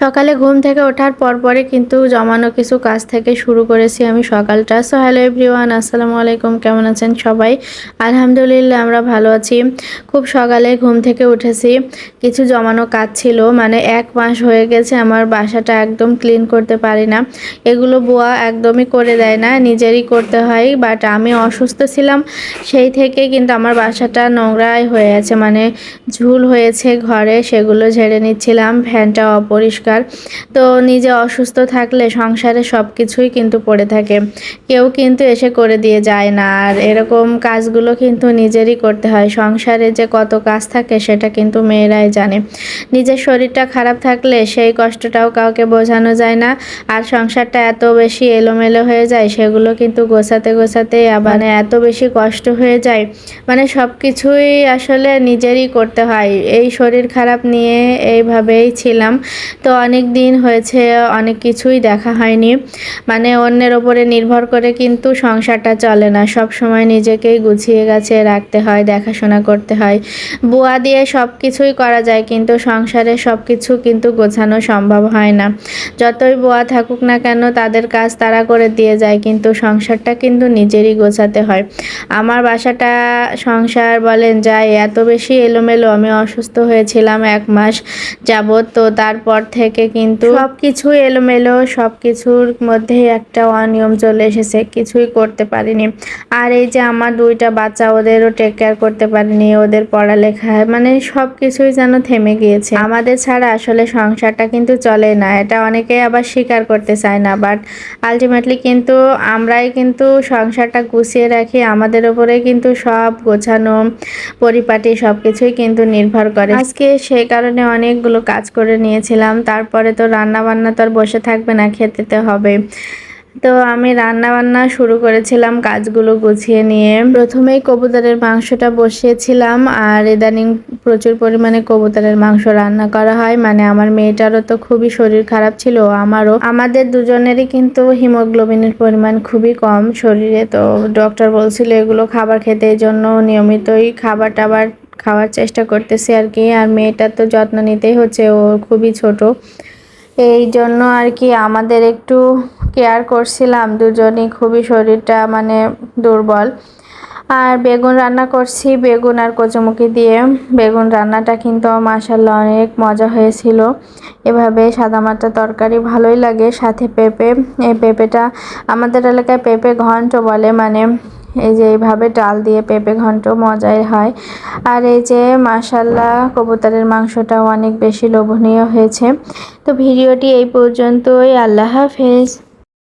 সকালে ঘুম থেকে ওঠার পরপরই কিন্তু জমানো কিছু কাজ থেকে শুরু করেছি আমি সকালটা। সো হ্যালো এভরিওয়ান আসসালামু আলাইকুম, কেমন আছেন সবাই? আলহামদুলিল্লাহ, আমরা ভালো আছি। খুব সকালে ঘুম থেকে উঠেছি। কিছু জমানো কাজ ছিল মানে এক মাস হয়ে গেছে আমার বাসাটা একদম ক্লিন করতে পারি না। এগুলো বোয়া একদমই করে দেয় না, নিজেরই করতে হয় বাট আমি অসুস্থ ছিলাম, সেই থেকে কিন্তু আমার বাসাটা নোংরাই হয়ে আছে মানে ঝুল হয়েছে ঘরে, সেগুলো ঝেড়ে নিচ্ছিলাম, ফ্যানটা অপরিষ্কার তো নিজে অসুস্থ থাকলে সংসারে সব কিছুই কিন্তু পড়ে থাকে। কেউ কিন্তু এসে করে দিয়ে যায় না। আর এরকম কাজগুলো কিন্তু নিজেরই করতে হয়। সংসারে যে কত কাজ থাকে সেটা কিন্তু মেয়েরাই জানে। নিজের শরীরটা খারাপ থাকলে সেই কষ্টটাও কাউকে বোঝানো যায় না। আর সংসারটা এত বেশি এলোমেলো হয়ে যায়, সেগুলো কিন্তু গোছাতে গোছাতে আবার এত বেশি কষ্ট হয়ে যায়। মানে সব কিছুই আসলে নিজেরই করতে হয়। এই শরীর খারাপ নিয়ে এইভাবেই ছিলাম। তো অনেক দিন হয়েছে, অনেক কিছুই দেখা হয়নি। মানে অন্যের ওপরে নির্ভর করে কিন্তু সংসারটা চলে না। সব সময় নিজেকেই গুছিয়ে গেছে রাখতে হয়, দেখাশোনা করতে হয়। বুয়া দিয়ে সব কিছুই করা যায়, কিন্তু সংসারে সব কিছু কিন্তু গোছানো সম্ভব হয় না। যতই বুয়া থাকুক না কেন, তাদের কাজ তারা করে দিয়ে যায়, কিন্তু সংসারটা কিন্তু নিজেরই গোছাতে হয়। আমার বাসাটা সংসার বলেন যায় এত বেশি এলোমেলো। আমি অসুস্থ হয়েছিলাম এক মাস যাবত তো তারপর থেকে কিন্তু সব কিছু এলোমেলো সব কিছুর মধ্যে একটা অনিয়ম চলে এসেছে, কিছুই করতে পারিনি। আর এই যে আমার দুইটা বাচ্চা, ওদেরও টেক কেয়ার করতে পারিনি, ওদের পড়ালেখা মানে সব কিছুই যেন থেমে গিয়েছে। আমাদের ছাড়া আসলে সংসারটা কিন্তু চলে না, এটা অনেকেই আবার স্বীকার করতে চায় না বাট আলটিমেটলি কিন্তু আমরাই কিন্তু সংসারটা গুছিয়ে রাখি, আমাদের উপরে কিন্তু সব গোছানো, পরিপাটি সব কিছুই কিন্তু নির্ভর করে। আজকে সেই কারণে অনেকগুলো কাজ করে নিয়েছিলাম তারপরে তো রান্না বান্না তো আর বসে থাকবে না, খেতে তো হবে। তো আমি রান্না বান্না শুরু করেছিলাম কাজগুলো গুছিয়ে নিয়ে। প্রথমেই কবুতরের মাংসটা বসিয়েছিলাম আর ইদানিং প্রচুর পরিমাণে কবুতরের মাংস রান্না করা হয়। মানে আমার মেয়েটারও তো খুবই শরীর খারাপ ছিল, আমারও। আমাদের দুজনেরই কিন্তু হিমোগ্লোবিনের পরিমাণ খুবই কম শরীরে। তো ডক্টর বলছিল এগুলো খাবার খেতে, এই জন্য নিয়মিতই খাবার টাবার খাওয়ার চেষ্টা করতেছি আর কি। আর মেয়েটার তো যত্ন নিতেই হচ্ছে, ও খুবই ছোট। এই জন্য আর কি আমাদের একটু কেয়ার করছিলাম, দুজনই খুবই শরীরটা মানে দুর্বল। আর বেগুন রান্না করছি, বেগুন আর কচুমুখি দিয়ে। বেগুন রান্নাটা কিন্তু মাসাল্লাহ অনেক মজা হয়েছিল। এভাবে সাদামাটা তরকারি ভালোই লাগে, সাথে পেঁপে। এই পেঁপেটা আমাদের এলাকায় পেঁপে ঘন্ট বলে মানে এই যে এইভাবে ডাল দিয়ে পেঁপে ঘন্ট মজাই হয়। আর এই যে মাসাল্লা কবুতরের মাংসটাও অনেক বেশি লোভনীয় হয়েছে। তো ভিডিওটি এই পর্যন্তই। আল্লাহ হাফেজ।